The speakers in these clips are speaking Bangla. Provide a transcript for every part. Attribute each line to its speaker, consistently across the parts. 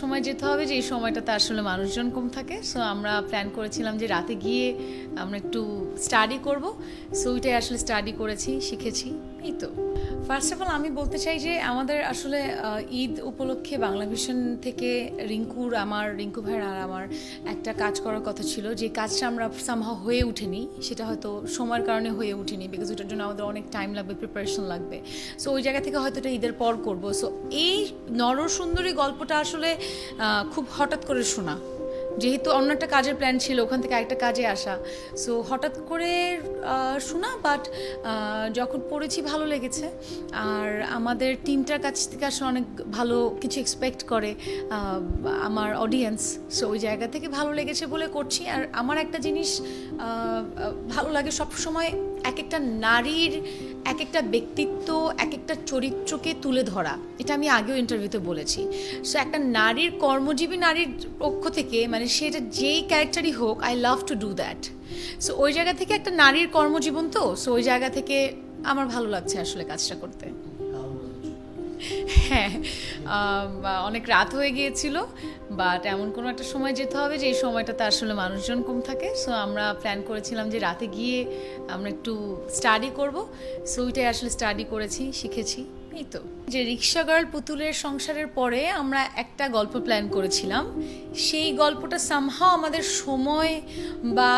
Speaker 1: সময় যেতে হবে যে এই সময়টাতে আসলে মানুষজন কম থাকে। সো আমরা প্ল্যান করেছিলাম যে রাতে গিয়ে আমরা একটু স্টাডি করব। সো ওইটাই আসলে স্টাডি করেছি, শিখেছি। এই তো। ফার্স্ট অফ অল আমি বলতে চাই যে আমাদের আসলে ঈদ উপলক্ষে বাংলা ভিশন থেকে রিঙ্কুর আমার, রিঙ্কু ভাইয়ের আর আমার একটা কাজ করার কথা ছিল। যে কাজটা আমরা সামহাও হয়ে উঠেনি, সেটা হয়তো সময়ের কারণে হয়ে উঠেনি বিকজ ওটার জন্য আমাদের অনেক টাইম লাগবে প্রিপারেশন লাগবে। সো ওই জায়গা থেকে হয়তো এটা ঈদের পর করব। সো এই নরসুন্দরী গল্পটা আসলে খুব হঠাৎ করে শোনা। যেহেতু অন্য একটা কাজের প্ল্যান ছিল, ওখান থেকে একটা কাজে আসা। সো হঠাৎ করে শোনা বাট যখন পড়েছি ভালো লেগেছে। আর আমাদের টিমটার কাছ থেকে আসলে অনেক ভালো কিছু এক্সপেক্ট করে আমার অডিয়েন্স সো ওই জায়গা থেকে ভালো লেগেছে বলে করছি। আর আমার একটা জিনিস ভালো লাগে সব সময় এক একটা নারীর এক একটা ব্যক্তিত্ব এক একটা চরিত্রকে তুলে ধরা। এটা আমি আগেও ইন্টারভিউতে বলেছি। সো একটা নারীর কর্মজীবী নারীর পক্ষ থেকে মানে সেটা যেই ক্যারেক্টারই হোক I love to do that so ওই জায়গা থেকে একটা নারীর কর্মজীবন তো? সো ওই জায়গা থেকে আমার ভালো লাগছে আসলে কাজটা করতে। হ্যাঁ অনেক রাত হয়ে গিয়েছিল বাট এমন কোনো একটা সময় যেতে হবে যে এই সময়টাতে আসলে মানুষজন কম থাকে। সো আমরা প্ল্যান করেছিলাম যে রাতে গিয়ে আমরা একটু স্টাডি করব। সো ওইটাই আসলে স্টাডি করেছি, শিখেছি। এই তো যে রিক্সা গার্ল পুতুলের সংসারের পরে আমরা একটা গল্প প্ল্যান করেছিলাম। সেই গল্পটা সামহাও আমাদের সময় বা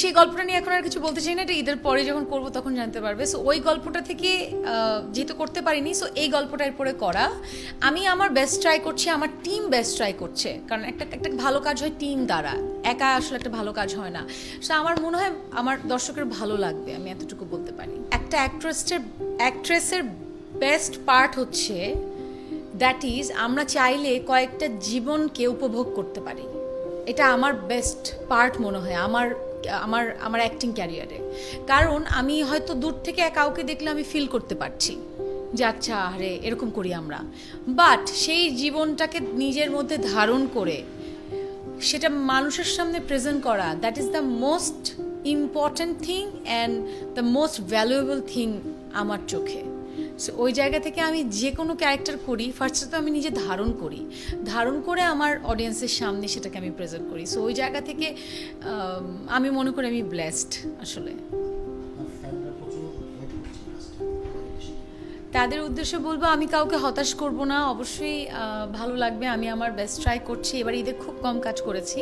Speaker 1: সেই গল্পটা নিয়ে এখন আর কিছু বলতে চাই না, এটা ঈদের পরে যখন করব তখন জানতে পারবে। সো ওই গল্পটা থেকে যেহেতু করতে পারিনি সো এই গল্পটার পরে করা। আমি আমার বেস্ট ট্রাই করছি, আমার টিম বেস্ট ট্রাই করছে। কারণ একটা একটা ভালো কাজ হয় টিম দ্বারা। একা আসলে একটা ভালো কাজ হয় না। সো আমার মনে হয় আমার দর্শকের ভালো লাগবে, আমি এতটুকু বলতে পারি। একটা অ্যাক্ট্রেসের অ্যাক্ট্রেসের বেস্ট পার্ট হচ্ছে দ্যাট ইজ আমরা চাইলে কয়েকটা জীবনকে উপভোগ করতে পারি। এটা আমার বেস্ট পার্ট মনে হয়, আমার আমার আমার অ্যাক্টিং ক্যারিয়ারে কারণ আমি হয়তো দূর থেকে কাউকে দেখলে আমি ফিল করতে পারছি যে আচ্ছা আরে, এরকম করি আমরা। বাট সেই জীবনটাকে নিজের মধ্যে ধারণ করে, সেটা মানুষের সামনে প্রেজেন্ট করা that is the most important thing and the most valuable thing আমার চোখে। সো ওই জায়গা থেকে আমি যে কোনো ক্যারেক্টার করি ফার্স্টে তো আমি নিজে ধারণ করি। ধারণ করে আমার অডিয়েন্সের সামনে সেটাকে আমি প্রেজেন্ট করি। সো ওই জায়গা থেকে আমি মনে করি আমি ব্লেসড আসলে। তাদের উদ্দেশ্যে বলব, আমি কাউকে হতাশ করব না। অবশ্যই ভালো লাগবে। আমি আমার বেস্ট ট্রাই করছি। এবার ঈদে খুব কম কাজ করেছি।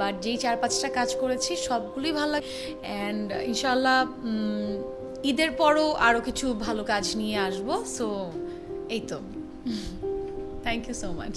Speaker 1: বাট যেই চার পাঁচটা কাজ করেছি, সবগুলোই ভালো লাগে অ্যান্ড ইনশাল্লাহ ঈদের পরও আরও কিছু ভালো কাজ নিয়ে আসব সো এই তো। Thank you so much